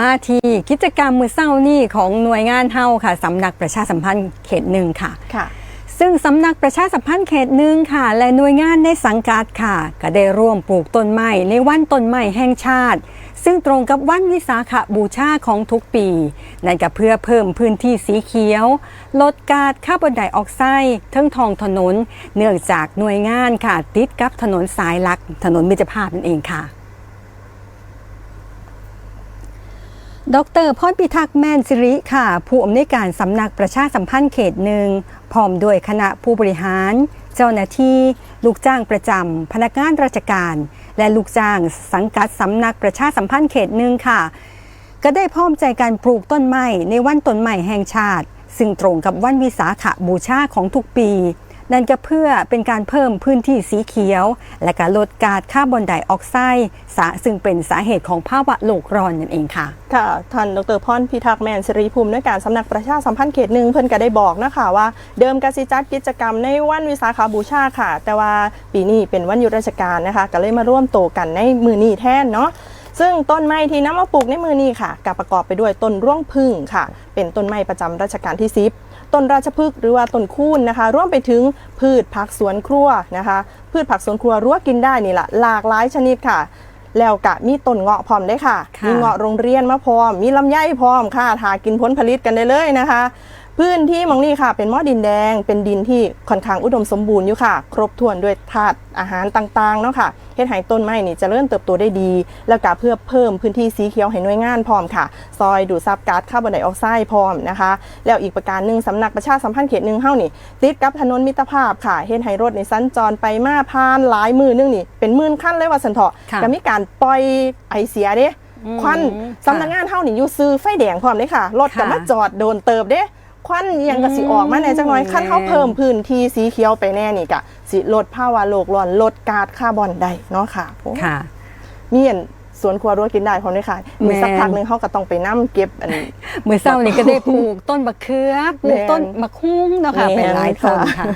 มาที่กิจกรรมมือเศร้านี่ของหน่วยงานเฮาค่ะสำนักประชาสัมพันธ์เขตหนึ่งค่ะค่ะ ซึ่งสำนักประชาสัมพันธ์เขตหนึ่งค่ะ และหน่วยงานในสังกัดค่ะ ก็ได้ร่วมปลูกต้นไม้ในวันต้นไม้แห่งชาติ ซึ่งตรงกับวันวิสาขบูชาของทุกปี นั่นก็เพื่อเพิ่มพื้นที่สีเขียว ลดก๊าซคาร์บอนไดออกไซด์ทั้งท้องถนน เนื่องจากหน่วยงานค่ะติดกับถนนสายหลัก ถนนมิตรภาพนั่นเองค่ะ ดรพรพิทักษ์แมนสิริค่ะ ผู้อำนวยการสำนักประชาสัมพันธ์เขตหนึ่งพร้อมด้วยคณะผู้บริหาร เจ้าหน้าที่ ลูกจ้างประจำพนักงานราชการ และลูกจ้างสังกัดสำนักประชาสัมพันธ์เขตหนึ่งค่ะ ก็ได้พร้อมใจการปลูกต้นไม้ในวันต้นไม้แห่งชาติ ซึ่งตรงกับวันวิสาขบูชาของทุกปี นั่นก็เพื่อเป็นการเพิ่มพื้นที่สีเขียว และการลดก๊าซคาร์บอนไดออกไซด์ซึ่งเป็นสาเหตุของภาวะโลกร้อนนั่นเองค่ะ ค่ะ ท่านดรพรพิทักษ์แมนสิริภูมิด้วยการสำนักประชาสัมพันธ์เขตหนึ่งเพิ่นก็ได้บอกนะคะว่าเดิมกสิจัดกิจกรรมในวันวิสาขาบูชาค่ะ แต่ว่าปีนี้เป็นวันหยุดราชการนะคะ ก็เลยมาร่วมโตกันในมือนี้แทนเนาะซึ่งต้นไม้ที่นำมาปลูกในมือนี้ค่ะกับประกอบไปด้วยต้นร่วงพึ่งค่ะ เป็นต้นไม้ประจำรัชกาลที่10 ต้นราชพฤกษ์หรือว่าต้นคูนนะคะร่วมไปถึงพืชผักสวนครัวนะคะ พืชผักสวนครัวรั้วกินได้นี่แหละหลากหลายชนิดค่ะ แล้วกะมีต้นเงาะพร้อมได้ค่ะค่ะมีเงาะโรงเรียนมาพร้อม มีลำไยพร้อมค่ะทากินผลผลิตกันได้เลยนะคะ พื้นที่หมองนี่ค่ะ เป็นหม้อดินแดง เป็นดินที่ค่อนข้างอุดมสมบูรณ์อยู่ค่ะ ครบถ้วนด้วยธาตุอาหารต่างๆเนาะค่ะเฮ็ดให้ต้นไม้นี่เจะเริ่มเติบโตได้ดี แล้วก็เพื่อเพิ่มพื้นที่สีเขียวให้หน่วยงานพร้อมค่ะ ซอยดูดซับก๊าซคาร์บอนไดออกไซด์พร้อมนะคะ แล้วอีกประการหนึ่งสำนักประชาสัมพันธ์เขตหนึ่งเฮ้านี่ ติดกับถนนมิตรภาพค่ะ เฮ็ดให้รถในสัญจรไปมาผ่านหลายมือนึงนี่ เป็นหมื่นขั้นเลยว่าสันเถาะค่ะก็มีการปล่อยไอเสียเด้อืมควันค่ะสำนักงานเฮานี่อยู่ซื้อไฟแดงพร้อมเลยค่ะรถก็ค่ะมาจอดโดนเติบเด้ ควันอิหยังก็สิออกมาแหน่จังน้อยอืมคันเฮาเพิ่มพื้นที่สีเขียวไปแน่นี่ก็สิลดภาวะโลกร้อนลดก๊าซคาร์บอนได้เนาะค่ะโอ้ค่ะ มีอันสวนครัวรั้วกินได้พร้อมเลยค่ะมีแม่นสักพักหนึงเฮาก็ต้องไปนํเก็บอันเมื่อเศร้านี้ก็ได้ปลูกต้นมะเขือปลูกต้นมะคุ้งเนาะค่ะแม่นเป็นหลายต้นค่ะค่ะ